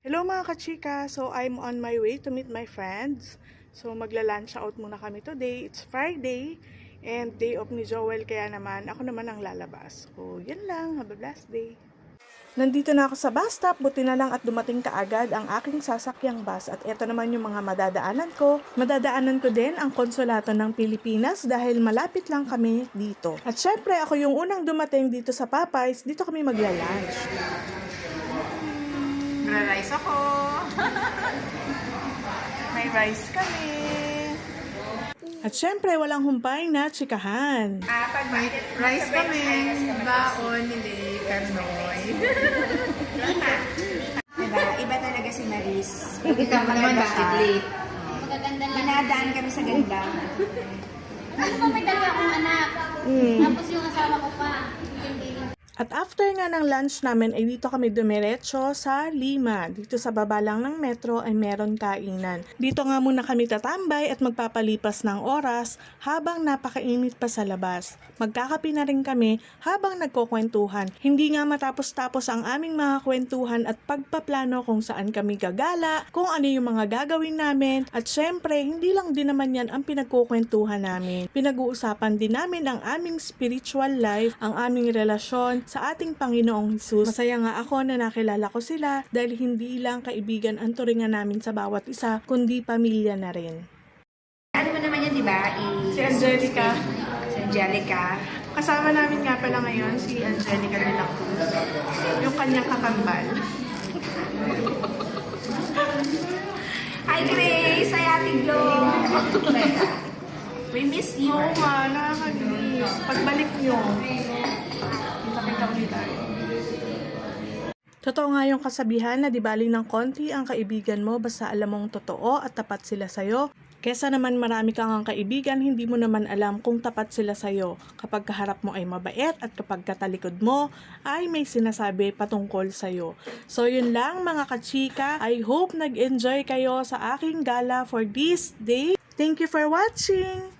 Hello mga kachika! So I'm on my way to meet my friends. So magla-lunch out muna kami today. It's Friday and day off ni Joel kaya naman ako naman ang lalabas. So yan lang. Have a blessed day. Nandito na ako sa bus stop, buti na lang at dumating kaagad ang aking sasakyang bus at eto naman yung mga madadaanan ko. Madadaanan ko din ang konsulato ng Pilipinas dahil malapit lang kami dito. At syempre ako yung unang dumating dito sa Popeyes, dito kami magla-lunch. Gra-rice ako. May rice kami. At syempre, walang humpay na chikahan. Ah, pag rice kami, baon, hindi karnoy. Diba? Iba talaga si Maris. Ikaw mo naman bakit late? Magaganda lang. Dinadaan kami sa ganda. Ano ba may dalawa akong anak? Mm. Tapos yung asawa ko pa. At after nga ng lunch namin ay dito kami dumiretso sa Lima. Dito sa baba lang ng metro ay meron kainan. Dito nga muna kami tatambay at magpapalipas ng oras habang napakainit pa sa labas. Magkakapi na rin kami habang nagkukwentuhan. Hindi nga matapos-tapos ang aming mga kwentuhan at pagpaplano kung saan kami gagala, kung ano yung mga gagawin namin. At syempre, hindi lang din naman yan ang pinagkukwentuhan namin. Pinag-uusapan din namin ang aming spiritual life, ang aming relasyon sa ating Panginoong Hesus. Masaya nga ako na nakilala ko sila dahil hindi lang kaibigan ang turingan namin sa bawat isa, kundi pamilya na rin. Ano mo naman yan, di ba? I- Si Angelica. Si Angelica. Kasama namin nga pala ngayon si Angelica de la Cruz, yung kanyang kakambal. Hi, Grace! Hi, Ate Glo! We miss you. Oo nga, nakakamiss. Pagbalik nyo, Totoo nga yung kasabihan na di ng konti ang kaibigan mo basta alam mong totoo at tapat sila sa'yo. Kesa naman marami kang ang kaibigan, hindi mo naman alam kung tapat sila sa'yo. Kapag kaharap mo ay mabait at kapag katalikod mo ay may sinasabi patungkol sa'yo. So yun lang mga kachika, I hope nag-enjoy kayo sa aking gala for this day. Thank you for watching!